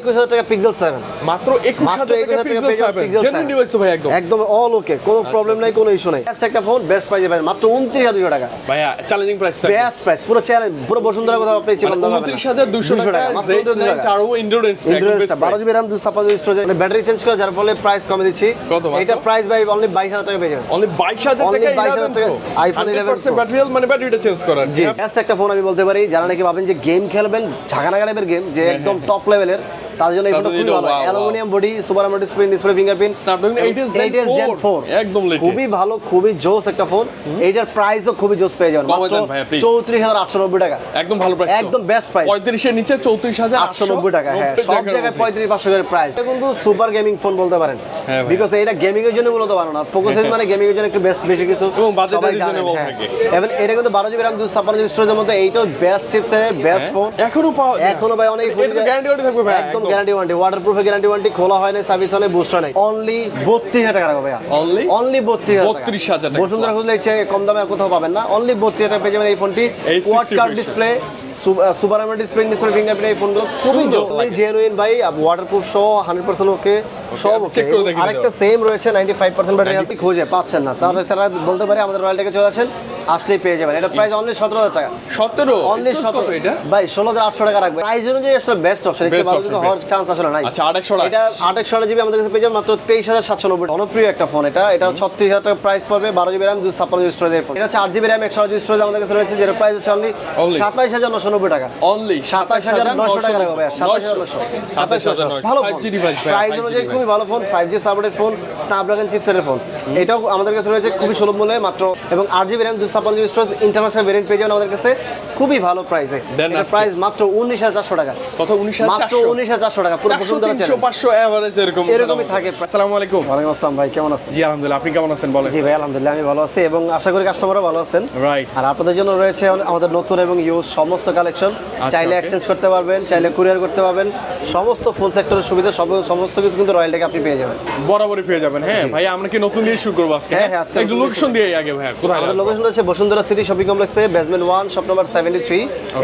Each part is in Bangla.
একুশ হাজার টাকা পিক্সেল সেভেন মাত্র একুশ হাজার টাকা পিক্সেল সেভেন জেনুইন ডিভাইস ভাই একদম। একদম অল ওকে কোনো প্রবলেম নাই কোনো ইস্যু নাই। Best একটা ফোন বেস্ট পাবেন মাত্র উনত্রিশ হাজার দুশো টাকা। ভাইয়া চ্যালেঞ্জিং প্রাইস বেস্ট প্রাইস পুরো চ্যালেঞ্জ পুরো বসুন্ধরা কোথাও আপনি উনত্রিশ হাজার দুশো টাকা মাত্র জেড 29 নাইন টাকা। টার্বো ইন্ডোরেন্স ইন্টারেস্টটা বারো জিবি র্যাম দুশো ছাপ্পান্ন স্টোরেজ ব্যাটারি চেঞ্জ করে যার ফলে প্রাইস কমে দিচ্ছি। কত এটা প্রাইস ভাই অনলি বাইশ হাজার টাকা পেয়ে যাবেন। অনলি বাইশ হাজার টাকা 22,000 টাকা iPhone 11 Pro। ব্যাটারি মানে ব্যাটারিটা চেঞ্জ জি জাস্ট একটা ফোন আমি বলতে পারি যারা নাকি ভাবেন যে গেম খেলবেন ঝাঁকানা টাইপের গেম যে একদম টপ লেভেলের তার জন্য এই ফোনটা খুবই ভালো. Aluminium body super AMOLED display display fingerprint Snapdragon 8s Gen 4 একদম latest। খুবই ভালো খুবই জোস একটা ফোন এইটার প্রাইসও খুবই জোস পেয়ে যাবেন। মাত্র দেন ভাইয়া, please। চৌত্রিশ হাজার আটশো নব্বই টাকা। একদম ভালো প্রাইস একদম best price। পঁয়ত্রিশের নিচে চৌত্রিশ হাজার আটশো নব্বই টাকা হ্যাঁ। সব জায়গায় পঁয়ত্রিশ পাঁচশো করে প্রাইস এটা কিন্তু সুপার গেমিং ফোন বলতে পারেন। হ্যাঁ বিকজ এটা গেমিং এর জন্য মূলত বানানো আর পোকো সিরিজ মানে গেমিং এর জন্য একটু বেস্ট বেশি কিছু এবং সবাই এর জানেন, reasonable হ্যাঁ। থাকে। এবং এটা কিন্তু বারো জিবি র্যাম দুশো ছাপ্পান্ন জিবি স্টোরেজের মধ্যে এইটাও বেস্ট চিপসের বেস্ট ফোন এখনও পাওয়া এখনও ভাই অনেক এটা গ্যারান্টি থাকবে ভাই একদম। গ্যারান্টি ওয়ারেন্টি ওয়াটার প্রুফে গ্যারান্টি ওয়ারেন্টি খোলা হয় না সার্ভিস হয় না বুস্টার নাই। অনলি বত্রিশ হাজার টাকা রাখব অনলি বত্রিশ 32,000 টাকা। বসুন্ধরা খুঁজলে কম দামে কোথাও পাবেন না। অনলি বত্রিশ টাকা পেয়ে যাবেন এই ফোনটি quad curved display super AMOLED display display fingerprint এই ফোনগুলো খুবই লাগে। জেনুইন ভাই। ওয়াটারপ্রুফ সহ হান্ড্রেড পার্সেন্ট ওকে সব ওকে আরেকটা সেম রয়েছে ninety five percent battery health খুঁজে পাচ্ছেন না। তাহলে তারা বলতে পারে আমাদের রয়্যাল টেকে চলে আসেন আসলেই পেয়ে যাবেন। এটা প্রাইস অনলি সতেরো হাজার টাকা। সতেরো? অনলি কত সতেরো। এটা? ভাই ষোলো হাজার আটশো টাকা রাখবে। প্রাইস অনুযায়ী আসলে বেস্ট অপশন Best ভালো কিছু হওয়ার চান্স আসলে নাই। আচ্ছা এটা আঠাশশো জিবি আমাদের কাছে পেয়ে যাবেন মাত্র তেইশ হাজার সাতশো নব্বই। জনপ্রিয় একটা ফোন এটা। এটা ছত্রিশ হাজার টাকা প্রাইস পড়বে বারো জিবি র্যাম দুশো ছাপ্পান্ন জিবি স্টোরেজ ফোন এটা চার জিবি র্যাম একশো জিবি স্টোরেজ আমাদের কাছে রয়েছে যেটা প্রাইস হচ্ছে অনলি Only? সাতাইশ হাজার নশো নব্বই টাকা। অনলি সাতাশ হাজার নশো টাকা রাখব ভাইয়া সাতাশ হাজার নশো। সাতাশ হাজার ভালো ফোন 5G device ভাই, প্রাইস 5G অনুযায়ী খুবই ভালো phone five G supported phone Snapdragon চিপসেটের phone এটাও আমাদের কাছে রয়েছে খুবই সুলভ মূল্যে মাত্র এবং আট জিবি র্যাম দুশো ছাপ্পান্ন জিবি স্টোরেজ ইন্টারন্যাশনাল ভেরিয়েন্ট পেয়ে যাবেন আমাদের কাছে খুবই ভালো প্রাইসে প্রাইস মাত্র উনিশ হাজার চারশো টাকা। কত? উনিশ মাত্র উনিশ হাজার চারশো টাকা পুরো বসুন্ধরা তিনশো পাঁচশো অ্যাভারেজ এরকম এরকমই থাকে। আসসালামু আলাইকুম। ওয়ালাইকুম আসসালাম ভাই কেমন আছেন? জি আলহামদুলিল্লাহ আপনি কেমন আছেন বলেন? জি ভাই আলহামদুলিল্লাহ আমি ভালো আছি এবং আশা করি কাস্টমারও ভালো আছেন। রাইট আর আপনাদের জন্য রয়েছে আমাদের নতুন এবং ইউজ সমস্ত কালেকশন চাইলে okay. এক্সচেঞ্জ করতে পারবেন চাইলে কুরিয়ার করতে পারবেন। সমস্ত ফোন সেক্টরের সুবিধা সব সমস্ত কিছু কিন্তু রয়্যাল থেকে আপনি পেয়ে যাবেন। বরাবরই পেয়ে যাবেন হ্যাঁ। ভাই আমরা কি নতুন দিয়ে শুরু করব আজকে? হ্যাঁ, হ্যাঁ, আজকে একটু লোকেশন দিয়ে আগে ভাই কোথায় আমাদের লোকেশন রয়েছে বসুন্ধরা সিটি শপিং কমপ্লেক্সে basement one shop number seventy three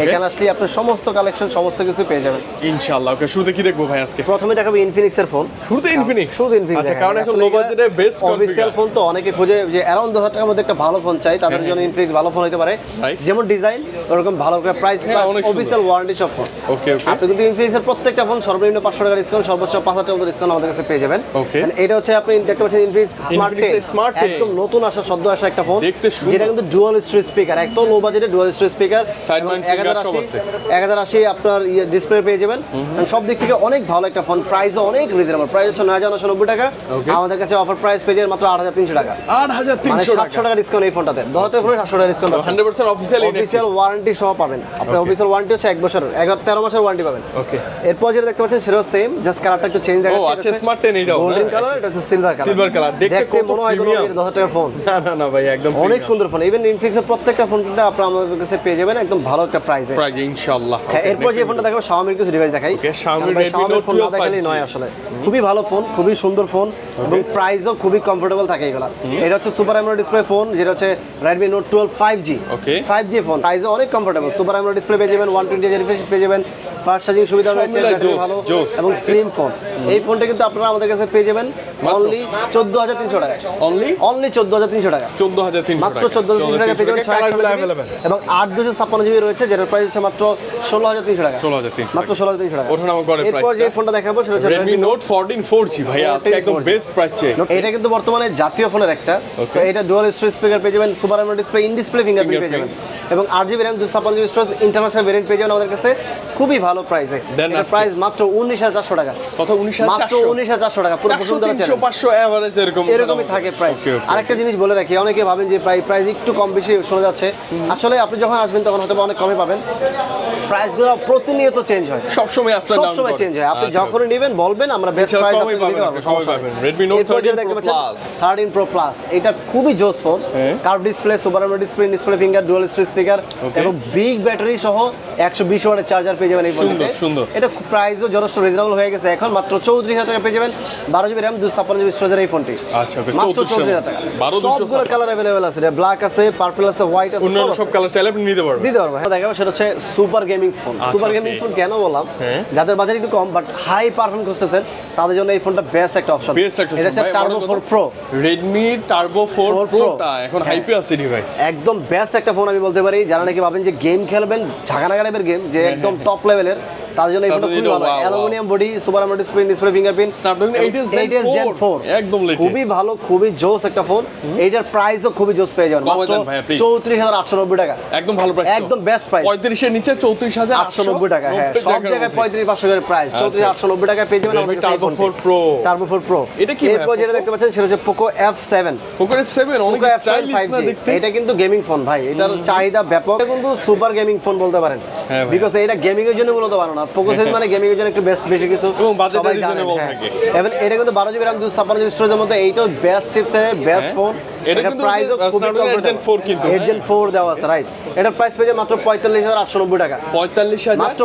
এখানে আসলে আপনি সমস্ত কালেকশন সমস্ত কিছু পেয়ে যাবেন। ইনশাআল্লাহ ওকে শুরুতে কি দেখব ভাই আজকে? প্রথমে দেখাবো ইনফিনিক্স এর ফোন শুরুতে ইনফিনিক্স শুধু ইনফিনিক্স আচ্ছা কারণ এখন লো বাজেটে বেস্ট অফিসিয়াল ফোন তো অনেকে খোঁজে যে অ্যারাউন্ড দশ হাজার টাকার মধ্যে একটা ভালো ফোন চাই তাদের জন্য ইনফিনিক্স ভালো ফোন হতে পারে। যেমন ডিজাইন ওরকম ভালো করে প্রাইস হ্যাঁ, অফিসিয়াল ওয়ারেন্টি সব ফোন ওকে ওকে আপনি কিন্তু ইনফিনিক্সের প্রত্যেকটা ফোন সর্বনিম্ন পাঁচশো টাকা ডিসকাউন্ট সর্বোচ্চ পাঁচ হাজার টাকা ডিসকাউন্ট আমাদের কাছে পেয়ে যাবেন. এটা হচ্ছে আপনি দেখতে পাচ্ছেন ইনফিনিক্স স্মার্ট 10 একদম নতুন আসা সদ্য আসা একটা ফোন যেটা কিন্তু ডুয়াল স্টোরেজ স্পিকার একদম লো বাজেটে ডুয়াল স্টোরেজ স্পিকার এক হাজার আশি আপনার ডিসপ্লে পেয়ে যাবেন। সব দিক থেকে অনেক ভালো একটা ফোন প্রাইসও অনেক রিজনেবল প্রাইস হচ্ছে নয় হাজার নশো নব্বই টাকা. আমাদের কাছে অফার প্রাইস পেয়ে যাবেন মাত্র আট হাজার তিনশো টাকা। আট হাজার মানে সাতশো টাকা ডিসকাউন্ট এই ফোনটাতে দশ হাজার ফোনে সাতশো টাকা discount hundred percent official official warranty সহ পাবেন। আপনার অফিসিয়াল ওয়ারেন্টি হচ্ছে এক বছরের। এগারো তেরো মাসের ওয়ারেন্টি পাবেন। ওকে এরপর যেটা দেখতে পাচ্ছেন সেটাও সেম জাস্ট কালারটা একটু চেঞ্জ ও দেখাচ্ছে। আচ্ছা স্মার্ট টেন এইটাও গোল্ডেন কালার এটা হচ্ছে সিলভার কালার Silver color, দেখতে দেখতে কত মনে হয় কোনো premium। দশ হাজার টাকার ফোন না না না ভাই একদম অনেক সুন্দর ফোন ইভেন ইনফিক্সের প্রত্যেকটা ফোনটা আপনারা আমাদের কাছে পেয়ে যাবেন একদম ভালো একটা প্রাইসে প্রাইজ ইনশাআল্লাহ। হ্যাঁ এরপর যে ফোনটা দেখাবো শাওমির কিছু ডিভাইস দেখাই। Redmi Note ফোন না 12 দেখালেই 5G নয় আসলে। খুবই ভালো ফোন খুবই সুন্দর ফোন এবং প্রাইসও খুবই কমফোর্টেবল থাকে এগুলো। এটা হচ্ছে সুপার অ্যামোলেড ডিসপ্লে ফোন যেটা হচ্ছে Redmi Note 12 5G Okay. 5G phone প্রাইসও অনেক কমফোর্টেবল সুপার অ্যামোলেড ডিসপ্লে পেয়ে যাবেন 120 হাজার রিফ্রেশ পেয়ে যাবেন ফাস্ট চার্জিং সুবিধা রয়েছে ভালো এবং স্লিম ফোন এই ফোনটা কিন্তু আপনারা আমাদের কাছে পেয়ে যাবেন অনলি 14300 টাকা। অনলি অনলি 14300 টাকা। চোদ্দ হাজার তিনশো মাত্র চোদ্দ হাজার তিনশো টাকা পেয়ে যাবেন ছয় এবং আট দুশো ছাপ্পান্ন জিবি রয়েছে যেটার প্রাইস হচ্ছে মাত্র ষোলো হাজার তিনশো টাকা। ষোলো হাজার তিনশো মাত্র ষোলো হাজার তিনশো টাকা। ওঠানামা করে এরপর যে ফোনটা দেখাবো সেটা হচ্ছে নোট ফোরটিন ফোর জি ভাই আজকে একদম বেস্ট প্রাইস এটা কিন্তু বর্তমানে জাতীয় ফোনের একটা। তো এটা ডুয়াল স্টোরেজ স্পিকার পেয়ে যাবেন super AMOLED display in display fingerprint পেয়ে যাবেন। এবং আট জিবি র্যাম দুশো ছাপ্পান্ন জিবি স্টোরেজ ইন্টারন্যাশনাল ভেরিয়েন্ট পেয়ে যাবেন আমাদের কাছে। খুবই ভালো প্রাইসে আজকে- প্রাইস মাত্র উনিশ হাজার চারশো টাকা। কত? উনিশ মাত্র হাজার চারশো টাকা পুরো চারশো বসুন্ধরা চ্যানেল পাঁচশো অ্যাভারেজ এরকম এরকমই থাকে প্রাইস আরেকটা জিনিস বলে রাখি অনেকে ভাবেন যে প্রায় প্রাইস একটু কম বেশি শোনা যাচ্ছে। আসলে আপনি যখন আসবেন তখন হয়তো অনেক কমে পাবেন। প্রাইসগুলো প্রতিনিয়ত চেঞ্জ হয়। সবসময় আপ সব চেঞ্জ হয়। আপনি যখন নেবেন বলবেন আমরা বেস্ট প্রাইস আপনাকে দিতে পারব সমস্যা নেই। Redmi Note এরপর যেটা 13 দেখতে Pro পাচ্ছেন Plus। 13 Pro Plus এটা খুবই জোস phone. Curve display super AMOLED display display finger dual speaker এবং বিগ ব্যাটারি সহ 120 ওয়াটের চার্জার পেয়ে যাবেন এই ফোনটাতে। সুন্দর। এটা প্রাইসও যথেষ্ট রিজনেবল হয়ে গেছে এখন মাত্র 34000 টাকা পেয়ে যাবেন বারো জিবি র্যাম দুশো ছাপ্পান্ন জিবি স্টোরেজের এই ফোনটি। আচ্ছা, মাত্র চৌত্রিশ হাজার টাকা। কালার অ্যাভেলেবেল আছে ব্ল্যাক আছে পার্পল আছে হোয়াইট আছে সব কালার চাইলে আপনি নিতে পারবেন। দিতে পারবেন। দেখাবো সেটা হচ্ছে super gaming phone super gaming phone কেন বললাম? হ্যাঁ। যাদের বাজার একটু কম বাট হাই পারফর্ম করতেছেন তাদের জন্য এই ফোনটা বেস্ট একটা অপশন বেস্ট একটা এটা হচ্ছে turbo four pro Redmi turbo 4 Pro। প্রোটা এখন হ্যাঁ। হাইপে আছে ডিভাইস একদম বেস্ট একটা ফোন আমি বলতে পারি। যারা নাকি ভাবেন যে গেম খেলবেন ঝাঁকানা টাইপের গেম যে একদম টপ লেভেলের তাদের জন্য এই ফোনটা খুবই ভালো। Aluminium body super AMOLED display display fingerprint Snapdragon 8s Gen 4 একদম latest। খুবই ভালো খুবই জোস একটা ফোন এইটার প্রাইসও খুবই জোস পেয়ে যাবেন। মাত্র দেন ভাইয়া, please। চৌত্রিশ হাজার আটশো নব্বই টাকা। একদম ভালো প্রাইস একদম best price। পঁয়ত্রিশের নিচে চৌত্রিশ হাজার আটশো নব্বই টাকা হ্যাঁ। সব জায়গায় পঁয়ত্রিশ পাঁচশো করে প্রাইস চৌত্রিশ আটশো নব্বই টাকায় পেয়ে যাবেন Redmi Turbo 4 turbo four pro এটা কি এরপর যেটা দেখতে পাচ্ছেন সেটা হচ্ছে Poco F seven Poco F seven অনেক পোকো এফ সেভেন স্টাইলিশ না দেখতে? এটা কিন্তু গেমিং ফোন ভাই এটার চাহিদা ব্যাপক। এটা কিন্তু সুপার গেমিং ফোন বলতে পারেন। হ্যাঁ বিকজ এটা গেমিং এর জন্য মূলত বানানো আর পোকো সিরিজ মানে গেমিং এর জন্য একটু বেস্ট বেশি কিছু এবং জানেন, হ্যাঁ। থাকে। এবং এটা কিন্তু বারো জিবি দুশো ছাপ্পান্ন জিবি স্টোরেজের মধ্যে এইটাও বেস্ট চিপসের বেস্ট হ্যাঁ। ফোন এটা এটা প্রাইসও খুবই Snapdragon 8 4 কিন্তু, এইট জেন দেওয়া আছে রাইট এটার প্রাইস পেয়ে মাত্র পঁয়তাল্লিশ হাজার আটশো নব্বই টাকা। মাত্র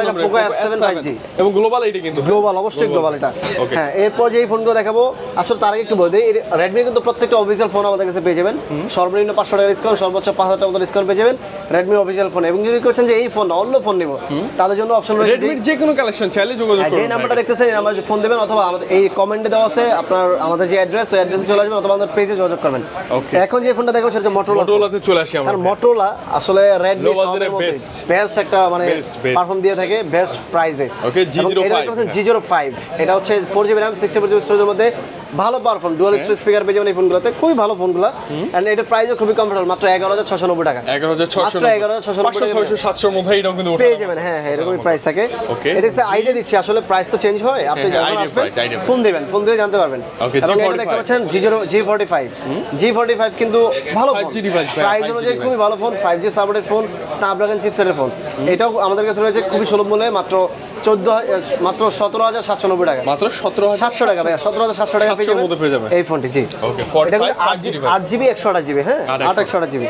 টাকা Poco F seven five G এবং গ্লোবাল এইটা কিন্তু। গ্লোবাল অবশ্যই গ্লোবাল এটা। হ্যাঁ এরপর যে ফোনগুলো দেখাবো আসলে তার আগে একটু বলে দিই রেডমি কিন্তু প্রত্যেকটা অফিসিয়াল ফোন আমাদের কাছে পেয়ে যাবেন। সর্বনিম্ন পাঁচশো টাকা ডিসকাউন্ট সর্বোচ্চ পাঁচ হাজার টাকা মতো ডিসকাউন্ট পেয়ে যাবেন রেডমির অফিসিয়াল ফোন এবং যদি করছেন যে এই ফোন অন্য ফোন নিব তাদের জন্য অপশন রয়েছে যে- যে কোনো কালেকশন চাইলে যোগাযোগ হ্যাঁ, যে নাম্বারটা দেখতেছেন ফোন দেবেন অথবা আমাদের এই কমেন্টে দেওয়া আছে আপনার আমাদের যে অ্যাড্রেস ওই অ্যাড্রেসে চলে আসবেন অথবা আমাদের পেজে যোগাযোগ করবেন। এখন যে ফোনটা দেখো সেটা মোটরোলা মোটোলাতে চলে আসি আমরা। মোটরোলা আসলে রেডমি Low মধ্যে বেস্ট একটা মানে। পারফর্ম দিয়ে থাকে বেস্ট প্রাইসে ওকে G05 জি জিরো ফাইভ এটা হচ্ছে four GB RAM sixty four GB স্টোরেজের মধ্যে ভালো পারফর্ম ডুয়াল হ্যাঁ। স্পিকার পেয়ে যাবেন এই ফোনগুলোতে খুবই ভালো ফোনগুলো এন্ড এটার প্রাইসও খুবই কমফোর্টেবল মাত্র এগারো হাজার ছশো নব্বই টাকা। এগারো হাজার ছশো মাত্র 11,690 পাঁচশো ছয়শো সাতশোর মধ্যে এটাও কিন্তু পেয়ে যাবেন হ্যাঁ হ্যাঁ এরকমই প্রাইস থাকে। এটা হচ্ছে আইডিয়া দিচ্ছি আসলে প্রাইস তো চেঞ্জ হয়। আপনি হ্যাঁ, যখন আসবেন ফোন দিবেন ফোন দিয়ে জানতে পারবেন। এবং এটা দেখতে পাচ্ছেন G zero G forty five G forty five কিন্তু ভালো ফোন 5G device ভাই, প্রাইস অনুযায়ী খুবই ভালো phone five G supported phone Snapdragon চিপসেটের phone এটাও আমাদের কাছে রয়েছে খুবই সুলভ মূল্যে মাত্র চোদ্দ মাত্র সতেরো হাজার সাতশো নব্বই টাকা মাত্র সতেরো হাজার সাতশো টাকা ভাইয়া সতেরো হাজার সাতশো টাকা পেয়ে 700 মধ্যে পেয়ে যাবেন। যাবেন। এই ফোনটি জি। Okay, 45, এটা কিন্তু 5G device। আট জিবি একশো আট জিবি হ্যাঁ? আট আট একশো। আট জিবি।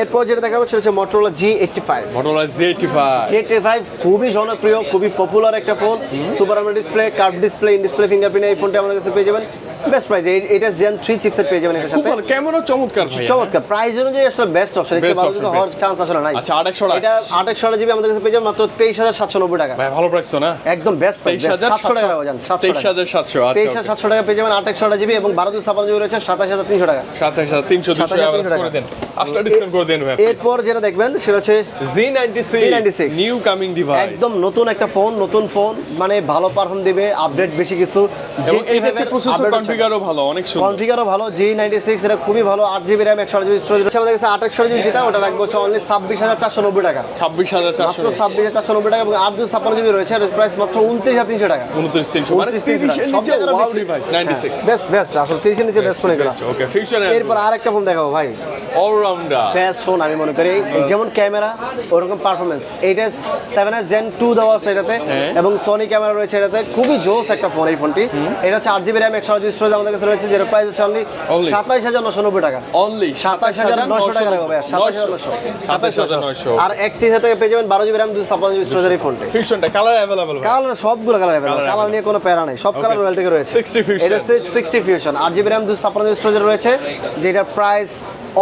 এরপর যেটা দেখাবো সেটা হচ্ছে Motorola G eighty five Motorola G eighty five জেটে five খুবই জনপ্রিয় খুবই পপুলার একটা phone super AMOLED display curve display in display fingerprint এই ফোনটা আমাদের কাছে পেয়ে যাবেন। বেস্ট প্রাইস এটা জেন থ্রি চিপসেট পেয়ে যাবেন এটার সাথে। ক্যামেরা চমৎকার ভাই চমৎকার। প্রাইস অনুযায়ী আসলে বেস্ট অপশন চেয়ে ভালো কিছু হওয়ার চান্স আসলে নাই। আচ্ছা, 828 এটা জিবি আমাদের কাছে পেয়ে যাবেন মাত্র তেইশ হাজার সাতশো নব্বই টাকা। ভাই ভালো প্রাইস তো না? একদম বেস্ট প্রাইস টাকা রাখা যান সাতশো তেইশ টাকা হাজার সাতশো তেইশ আচ্ছা হাজার সাতশো টাকা পেয়ে যাবেন জিবি এবং জিবি রয়েছে সাতাশ হাজার তিনশো টাকা। সাতাশ হাজার তিনশো দুশো 27,300 করে দেন। আসলে ডিসকাউন্ট করে দেন ভাই। এরপর যেটা দেখবেন সেটা হচ্ছে G ninety Z96 six new coming device একদম নতুন একটা ফোন নতুন ফোন মানে ভালো পারফর্ম দিবে আপডেট বেশি কিছু। এটা প্রসেসর কনফিগারও ভালো অনেক সুন্দর। কনফিগারও ভালো জি নাইনটি সিক্স এটা খুবই ভালো আট জিবি র্যাম একশো জিবি স্টোরেজ রয়েছে। আমাদের কাছে একশো জিবি যেটা ওটা রাখব হচ্ছে অনলি ছাব্বিশ হাজার চারশো নব্বই টাকা। ছাব্বিশ হাজার চারশো মাত্র ছাব্বিশ হাজার চারশো নব্বই টাকা এবং আট দুশো ছাপ্পান্ন জিবি রয়েছে এর প্রাইস মাত্র উনত্রিশ হাজার তিনশো টাকা। উনত্রিশ তিনশো মানে উনত্রিশ তিনশো নিচে বেস্ট বেস্ট আসলে তিরিশের নিচে বেস্ট ফোন এগুলো। ওকে ফিউচার এরপর আর একটা ফোন দেখাবো ভাই। অলরাউন্ডার বেস্ট ফোন আমি মনে করি। যেমন ক্যামেরা ওরকম পারফরমেন্স এইটা সেভেন এস জেন টু দেওয়া আছে এটাতে। হ্যাঁ। এবং সোনি ক্যামেরা রয়েছে এটাতে। খুবই জোস একটা ফোন এই ফোনটি এটা হচ্ছে আট জিবি র্যাম একশো জিবি স্টোরেজ আমাদের কাছে রয়েছে যেটা প্রাইস হচ্ছে অনলি? সাতাইশ হাজার নশো নব্বই টাকা। অনলি সাতাশ হাজার নশো টাকা ভাইয়া হাজার নশো। হাজার আর একত্রিশ হাজার টাকা পেয়ে যাবেন বারো জিবি র্যাম দুশো ছাপ্পান্ন জিবি স্টোরেজের এই ফোনটি ফিউশনটা কালার অ্যাভেলেবল কালার সবগুলো কালার অ্যাভেলেবল কালার নিয়ে কোনো প্যারা নেই সব কালার রয়্যাল থেকে রয়েছে। 60 fusion। এটা হচ্ছে সিক্সটি ফিউশন আট জিবি র্যাম দুশো ছাপ্পান্ন জিবি স্টোরেজ রয়েছে যেটার প্রাইস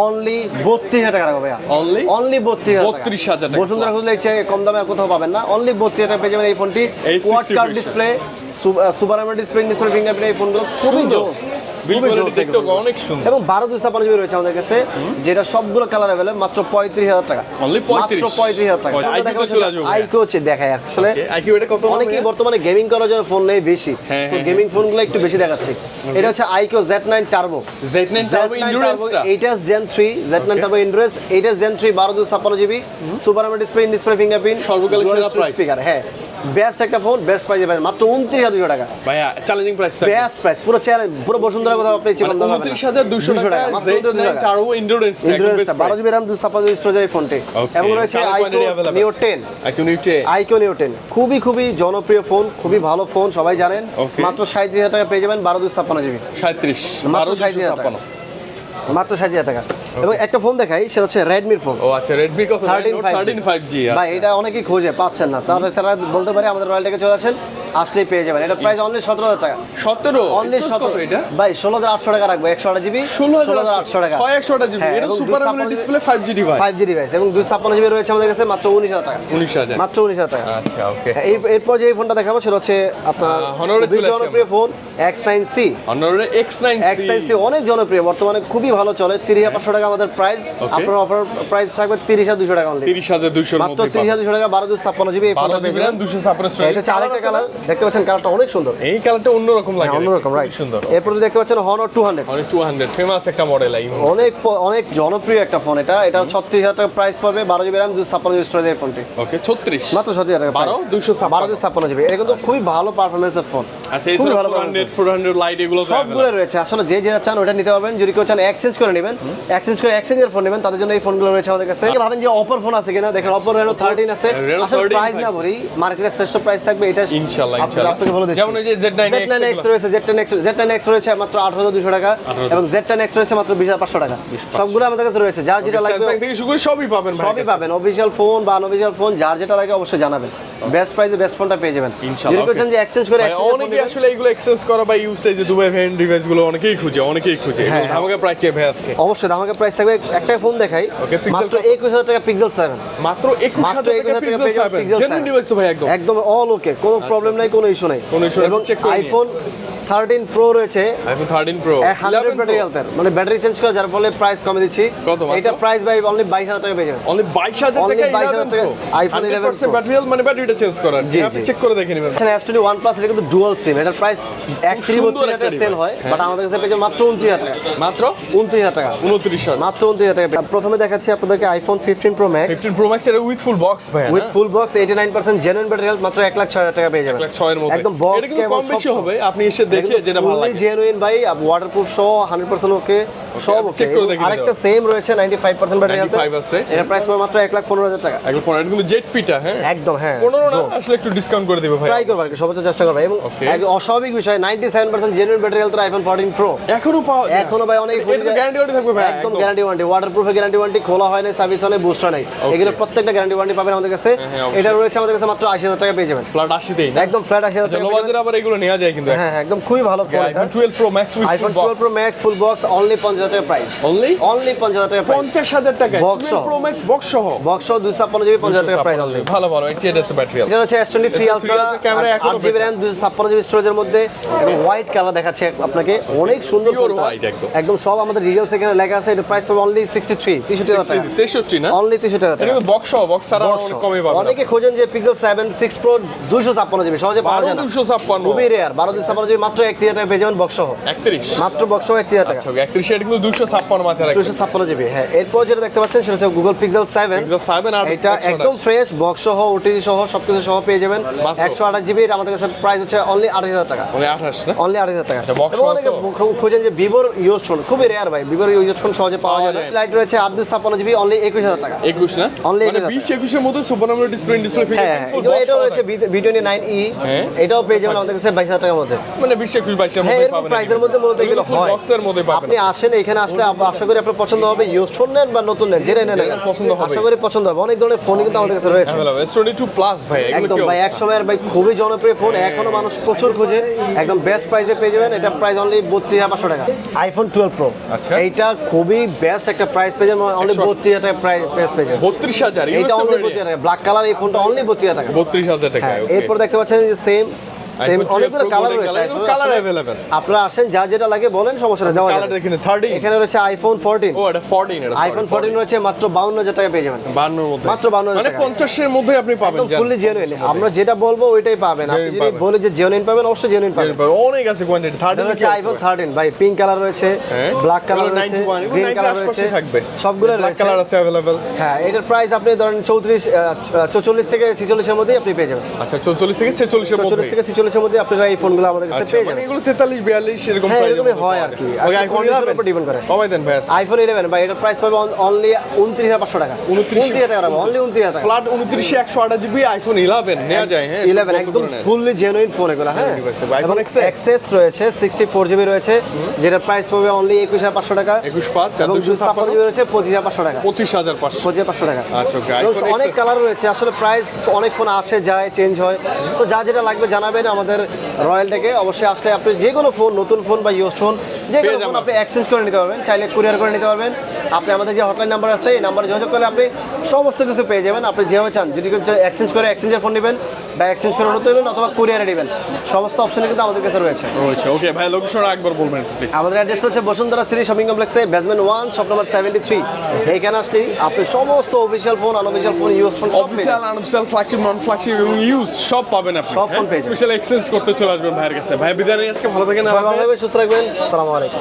অনলি বত্রিশ হাজার টাকা ভাইয়া? অনলি বত্রিশ 32,000 টাকা। বসুন্ধরা খুঁজলে কম দামে আর কোথাও পাবেন না। অনলি বত্রিশ টাকা পেয়ে যাবেন এই ফোনটি এই quad curved display super AMOLED display display fingerprint এই ফোনগুলো খুবই। জোস দেখতেও এগুলো। অনেক সুন্দর। এবং বারো জিবি রয়েছে আমাদের কাছে যেটা সবগুলো কালার অ্যাভেলেবল মাত্র পঁয়ত্রিশ হাজার টাকা। মাত্র পঁয়ত্রিশ। হাজার টাকা। হচ্ছে দেখায় আসলে আইকিউ এটা কত অনেকেই বর্তমানে গেমিং করার জন্য ফোন নেই বেশি। হ্যাঁ, হ্যাঁ, গেমিং ফোনগুলো একটু বেশি দেখাচ্ছে। এটা হচ্ছে Z nine turbo Z9 Turbo Endurance-টা? Eight s gen three Z nine turbo endurance eight s gen three বারো GB super display in display fingerprint সর্বকালের সেরা price। স্পিকার হ্যাঁ। বেস্ট একটা ফোন বেস্ট প্রাইসে পাবেন মাত্র উনত্রিশ হাজার টাকা। ভাইয়া চ্যালেঞ্জিং প্রাইস বেস্ট প্রাইস পুরো চ্যালেঞ্জ পুরো বসুন্ধরা কোথাও আপনি চিপান দাম পাবেন না। উনত্রিশ হাজার দুশো 200 টাকা মাত্র 29 Z9 টাকা। Turbo Endurance ইন্ডুরেন্সটা বারো জিবি র্যাম দুশো ছাপ্পান্ন এই ফোনটি এবং রয়েছে color iQOO quantity available। Neo ten iQOO neo ten খুবই খুবই জনপ্রিয় ফোন খুবই ভালো ফোন সবাই জানেন। মাত্র সাঁত্রিশ হাজার টাকা পেয়ে যাবেন বারো দুশো ছাপ্পান্ন জিবি সাঁত্রিশ মাত্র বারো সাঁত্রিশ হাজার টাকা। ছাপ্পান্ন। মাত্র ষাট হাজার টাকা। এবং একটা ফোন দেখাই সেটা হচ্ছে রেডমির ফোন ও আচ্ছা রেডমি কত? থার্টিন ফাইভ জি ভাই এটা অনেকেই খোঁজে পাচ্ছেন না। তাহলে তারা বলতে পারে আমাদের রয়্যাল থেকে চলে আসেন। আসলেই পেয়ে যাবেন। এটা প্রাইস অনলি সতেরো হাজার টাকা। সতেরো? অনলি সতেরো। এটা? ভাই ষোলো হাজার আটশো টাকা রাখব একশো আট জিবি ষোলো হাজার আটশো টাকা। ছয় একশো জিবি। হ্যাঁ, এটা super 256 display five G device five G device এবং দুই ছাপ্পান্ন জিবি রয়েছে আমাদের কাছে মাত্র উনিশ হাজার টাকা। উনিশ হাজার। মাত্র উনিশ হাজার টাকা। আচ্ছা ওকে এই এরপর যে এই ফোনটা দেখাবো সেটা হচ্ছে আপনার আসি জনপ্রিয় phone X nine C X nine X nine C অনেক জনপ্রিয় বর্তমানে খুবই ভালো চলে তিরিশ হাজার পাঁচশো টাকা আমাদের প্রাইস আপনার অফার প্রাইস থাকবে তিরিশ হাজার দুশো টাকা অনলি তিরিশ হাজার দুইশোর মাত্র তিরিশ হাজার দুশো টাকা বারো দুই ছাপ্পান্ন জিবি এই ফোনটা পেয়ে জিবি যাবেন। দুশো ছাপ্পান্ন হ্যাঁ, এটা হচ্ছে আরেকটা কালার দেখতে পাচ্ছেন কালারটা অনেক সুন্দর। এই কালারটা অন্যরকম লাগে হ্যাঁ, অন্যরকম রাইট সুন্দর। এরপর দেখতে পাচ্ছেন হনর টু হান্ড্রেড অনেক টু হান্ড্রেড ফেমাস একটা মডেল এই অনেক অনেক জনপ্রিয় একটা ফোন এটা। এটা ছত্রিশ হাজার টাকা প্রাইস পাবে বারো জিবি র্যাম দুশো ছাপ্পান্ন জিবি স্টোরেজ এই ফোনটি ওকে ছত্রিশ। মাত্র ছত্রিশ হাজার টাকা বারো। দুশো বারো দুশো ছাপ্পান্ন জিবি এটা কিন্তু খুবই ভালো পারফরমেন্সের ফোন আচ্ছা এই ভালো ফোর হান্ড্রেড লাইট এগুলো সবগুলো রয়েছে। আসলে যে যেটা চান ওটা নিতে পারবেন। যদি কেউ চান এক্সচেঞ্জ করে নেবেন এক্সচেঞ্জ করে এক্সচেঞ্জের ফোন নেবেন তাদের জন্য এই ফোনগুলো রয়েছে আমাদের কাছে। ভাবেন যে অপর ফোন আছে কিনা দেখেন অপর রেনো থার্টিন আছে। আসলে প্রাইস না। ভরি মার্কেটের শ্রেষ্ঠ প্রাইস থাকবে এটা ইনশাল্লাহ, আপনি- ইনশাল্লাহ। আপনাকে বলে দিচ্ছি। যেমন এই যে Z9X Z9X রয়েছে Z10X Z10X রয়েছে মাত্র আট হাজার দুশো টাকা এবং Z10X রয়েছে মাত্র বিশ হাজার পাঁচশো টাকা। সবগুলো আমাদের কাছে রয়েছে যার যেটা লাগবে স্যামসাং থেকে শুরু করে সবই পাবেন সবই পাবেন অফিসিয়াল ফোন বা আনঅফিসিয়াল ফোন যার যেটা লাগে অবশ্যই জানাবেন। বেস্ট প্রাইসে বেস্ট ফোনটা পেয়ে যাবেন। ইনশাল্লাহ, যদি যে এক্সচেঞ্জ করে ভাই, exchange এর phone অনেকে আসলে এগুলো এক্সচেঞ্জ করা বা ইউজ যে দুবাই ভ্যান ডিভাইসগুলো অনেকেই খুঁজে অনেকেই খুঁজে। হ্যাঁ। আমাকে চেয়ে ভাই আজকে। অবশ্যই আমাকে প্রাইস থাকবে। একটা ফোন দেখাই মাত্র কত? একুশ হাজার টাকা পিক্সেল মাত্র টাকা পিক্সেল পেয়ে যাবেন সেভেন Pixel জেনুইন ডিভাইস তো ভাই একদম। একদম অল ওকে কোনো প্রবলেম নাই কোনো ইস্যু নাই এবং। আইফোন থার্টিন প্রো রয়েছে। IPhone thirteen pro hundred battery হেলথের মানে ব্যাটারি চেঞ্জ করা যার ফলে প্রাইস কমে দিচ্ছি। কত এটা প্রাইস ভাই অনলি বাইশ হাজার টাকা পেয়ে যাবেন। অনলি বাইশ হাজার টাকা 22,000 টাকা iPhone 11 Pro। ব্যাটারি মানে ব্যাটারিটা চেঞ্জ করার। জি, আপনি চেক করে দেখে নেবেন। এখানে এস টোয়েন্টি ওয়ান প্লাস এটা কিন্তু ডুয়াল সিম এটার প্রাইস একত্রিশ বত্রিশ একটা সেল হয় হ্যাঁ। বাট আমাদের কাছে পেয়ে মাত্র উনত্রিশ হাজার টাকা। মাত্র? উনত্রিশ হাজার টাকা। উনত্রিশ হাজার। মাত্র উনত্রিশ হাজার টাকা। প্রথমে দেখাচ্ছি আপনাদেরকে iPhone fifteen pro max fifteen pro max এটা উইথ ফুল বক্স ভাই with full box eighty nine percent genuine battery health মাত্র এক লাখ ছয় হাজার টাকা পেয়ে যাবেন। লাখ ছয়ের মধ্যে। একদম এটা কেবল কম বেশি সব- হবে। আপনি এসে জেনুইন ভাই ওয়াটারপ্রুফ সহ হান্ড্রেড পার্সেন্ট ওকে সব ওকে check করে দেখে আরেকটা সেম রয়েছে নাইনটি ফাইভ পার্সেন্ট ব্যাটারি আছে। এটার প্রাইস মাত্র এক লাখ পনেরো হাজার টাকা। একদম পনেরো এটা কিন্তু জেট পিটা হ্যাঁ? একদম হ্যাঁ পনেরো না আসলে একটু ডিসকাউন্ট করে দিবে ভাই। ট্রাই করব সর্বোচ্চ চেষ্টা করব। এবং এক অস্বাভাবিক বিষয় ninety seven percent genuine battery health iPhone fourteen pro এখনও পাওয়া এখনও ভাই অনেক গ্যারান্টি ওয়ারেন্টি থাকবে ভাই একদম গ্যারান্টি ওয়ারেন্টি ওয়াটারপ্রুফে গ্যারান্টি ওয়ারেন্টি খোলা হয় না সার্ভিস হয় না বুস্টার নাই। এগুলো প্রত্যেকটা গ্যারান্টি ওয়ারেন্টি পাবেন আমাদের কাছে। হ্যাঁ, এটা রয়েছে আমাদের কাছে মাত্র আশি হাজার টাকা পেয়ে যাবেন। ফ্ল্যাট আশিতেই না? একদম ফ্ল্যাট আশি হাজার টাকা। আবার এগুলো নেওয়া যায় কিন্তু হ্যাঁ হ্যাঁ একদম খুবই ভালো phone iPhone twelve pro max with iPhone twelve pro max full box only পঞ্চাশ হাজার টাকা প্রাইস অনলি অনলি পঞ্চাশ হাজার টাকা প্রাইস পঞ্চাশ হাজার টাকা। Box টুয়েলভ সহ। প্রো ম্যাক্স বক্স সহ। বক্স সহ দুশো ছাপ্পান্ন জিবি পঞ্চাশ হাজার টাকা প্রাইস অনলি ভালো ভালো। এইট আছে ব্যাটারি এটা হচ্ছে S twenty three S23 ultra camera এখনও জিবি। র্যাম দুশো ছাপ্পান্ন জিবি স্টোরেজের মধ্যে এবং হোয়াইট কালার দেখাচ্ছে আপনাকে। অনেক সুন্দর ফোনটা। একদম। সব আমাদের ডিটেলস এখানে লেখা আছে। এটা প্রাইস পাবে অনলি সিক্সটি থ্রি তেষট্টি হাজার টাকা। তেষট্টি না? অনলি তেষট্টি হাজার এটা টাকা। কিন্তু বক্স সহ বক্স ছাড়া অনেক কমই পাবেন অনেকে খোঁজেন যে পিক্সেল সেভেন সিক্স প্রো দুইশো ছাপ্পান্ন জিবি সহজে পাওয়া যায় না। দুশো ছাপ্পান্ন। খুবই রেয়ার বারো দুশো ছাপ্পান্ন জিবি মাত্র একত্রিশ হাজার টাকা পেয়ে যাবেন বক্স সহ। একত্রিশ। মাত্র বক্স সহ একত্রিশ হাজার টাকা। একত্রিশ এটা কিন্তু দুশো ছাপ্পান্ন মাথায় দুশো ছাপ্পান্ন জিবি হ্যাঁ। এরপর যেটা দেখতে পাচ্ছেন সেটা হচ্ছে গুগল পিক্সেল সেভেন সেভেন আর এটা একদম ফ্রেশ বক্স সহ ওটিজি সহ সবকিছু সহ পেয়ে যাবেন। একশো আঠাশ জিবি এটা আমাদের কাছে প্রাইস হচ্ছে অনলি আঠাশ হাজার টাকা। অনলি আঠাশ হাজার টাকা। আচ্ছা, এবং অনেকে খোঁজেন যে ভিভোর ইউজ ফোন খুবই রেয়ার ভাই ভিভোর ইউজ ফোন সহজে পাওয়া যায় না। লাইট রয়েছে আট দুশো ছাপ্পান্ন জিবি অনলি একুশ হাজার টাকা। একুশ না? Only মানে 21,000 বিশ একুশের মধ্যে সুপার নাম্বার ডিসপ্লে ডিসপ্লে হ্যাঁ হ্যাঁ, এটাও- এটাও রয়েছে ভি টোয়েন্টি নাইন ই। এটাও পেয়ে যাবেন আমাদের কাছে বাইশ হাজার টাকার মধ্যে। মানে বিশ একুশ বাইশের হ্যাঁ এরকম মধ্যে মূলত এগুলো হয়। বক্সের মধ্যে পাবেন। আপনি আসেন এখানে আসলে আশা করি আপনার পছন্দ হবে। ইউজ ফোন নেন বা নতুন নেন যেটা নেন পছন্দ হবে। আশা করি পছন্দ হবে। অনেক ধরনের ফোন কিন্তু আমাদের কাছে রয়েছে। টোয়েন্টি টু প্লাস ভাই একদম ভাই এক সময়ের ভাই খুবই জনপ্রিয় ফোন এখনও মানুষ প্রচুর খোঁজে। একদম বেস্ট প্রাইসে পেয়ে যাবেন। এটা প্রাইস অনলি বত্রিশ হাজার পাঁচশো টাকা। আইফোন টুয়েলভ প্রো আচ্ছা। এইটা খুবই বেস্ট একটা প্রাইস পেয়ে যাবেন। অনলি বত্রিশ হাজার টাকা প্রাইস পেয়ে যাবেন। বত্রিশ হাজার এইটা অনলি বত্রিশ হাজার টাকা। ব্ল্যাক কালার এই ফোনটা অনলি বত্রিশ হাজার টাকা। বত্রিশ হাজার টাকা হ্যাঁ এরপর দেখতে পাচ্ছেন যে সেম সেম অনেকগুলো কালার রয়েছে কালার available। আপনারা আসেন যা যেটা লাগে বলেন সমস্যা দেওয়া যাবে। দেখেন থার্টিন এখানে রয়েছে আইফোন ফোরটিন ও এটা ফোরটিন এটা আইফোন ফোরটিন রয়েছে মাত্র বাউন্ন হাজার টাকা পেয়ে যাবেন। বান্নর মধ্যে। মাত্র 52,000 মানে টাকা। পঞ্চাশের মধ্যে আপনি পাবেন একদম ফুললি জেনুইন আমরা যেটা বলব ওইটাই পাবেন। আপনি যদি বলে যে জেনুইন পাবেন অবশ্যই জেনুইন পাবেন। অনেক আছে কোয়ান্টিটি এটা থার্টিন আইফোন থার্টিন ভাই পিঙ্ক কালার রয়েছে হ্যাঁ। ব্ল্যাক কালার রয়েছে গ্রিন কালার রয়েছে। সবগুলো ব্ল্যাক কালার আছে অ্যাভেলেবেল হ্যাঁ এটার প্রাইস আপনি ধরেন চৌত্রিশ চৌচল্লিশ থেকে ছিচল্লিশের মধ্যেই আপনি পেয়ে যাবেন। আচ্ছা চৌচল্লিশ থেকে মধ্যে থেকে ছিচল্লিশের মধ্যে আপনারা এই ফোনগুলো আমাদের কাছে আচ্ছা পেয়ে মানে যাবেন। এগুলো তেতাল্লিশ বিয়াল্লিশ এরকম হ্যাঁ, এরকমই হয় আর কি। আইফোন condition 11 উপর depend করে। কমাই দেন ভাই আইফোন ইলেভেন ভাই প্রাইস পাবে অনলি উনত্রিশ হাজার পাঁচশো টাকা। উনত্রিশ। হাজার টাকা অনলি উনত্রিশ হাজার ফ্ল্যাট উনত্রিশে একশো আঠাশ জিবি আইফোন ইলেভেন নেওয়া যায় হ্যাঁ ইলেভেন একদম ফুললি জেনুইন ফোন এগুলো হ্যাঁ। এবং এক্সেস রয়েছে সিক্সটি ফোর জিবি রয়েছে যেটা প্রাইস পাবে অনলি একুশ হাজার পাঁচশো টাকা। একুশ পাঁচ এবং দুশো ছাপ্পান্ন জিবি রয়েছে পঁচিশ হাজার পাঁচশো টাকা। পঁচিশ হাজার পাঁচশো। পঁচিশ হাজার পাঁচশো টাকা। আচ্ছা, অনেক কালার রয়েছে আসলে প্রাইস অনেক ফোন আসে যায় চেঞ্জ হয়। তো যা যেটা লাগবে জানাবেন আমাদের রয়্যালটাকে অবশ্যই আসলে আপনি যে কোনো ফোন নতুন ফোন বা ইউজ ফোন যে কোনো ফোন আপনি এক্সচেঞ্জ করে নিতে পারবেন চাইলে কুরিয়ার করে নিতে পারবেন। আপনি আমাদের যে হটলাইন নাম্বার আছে এই নাম্বারে যোগাযোগ করলে আপনি সমস্ত কিছু পেয়ে যাবেন। আপনি যেভাবে চান যদি এক্সচেঞ্জ করে এক্সচেঞ্জের ফোন নেবেন বা এক্সচেঞ্জ করে নতুন নেবেন অথবা কুরিয়ারে নেবেন। সমস্ত অপশনই কিন্তু আমাদের কাছে রয়েছে। রয়েছে ওকে ভাই লোকেশন একবার বলবেন প্লিজ আমাদের অ্যাড্রেস হচ্ছে বসুন্ধরা সিটি শপিং কমপ্লেক্সে basement one shop number seventy three এইখানে আসলেই আপনি সমস্ত official phone unofficial phone use phone পেয়ে official unofficial flagship non flagship এবং ইউজ সব পাবেন আপনি সব phone পেয়ে যাবেন। স্পেশাল এক্সচেঞ্জ করতে চলে আসবেন ভাইয়ের কাছে। ভাই বিদায় আজকে ভালো থাকেন ভালো থাকবেন সুস্থ থাকবেন। আসসালামু আলাইকুম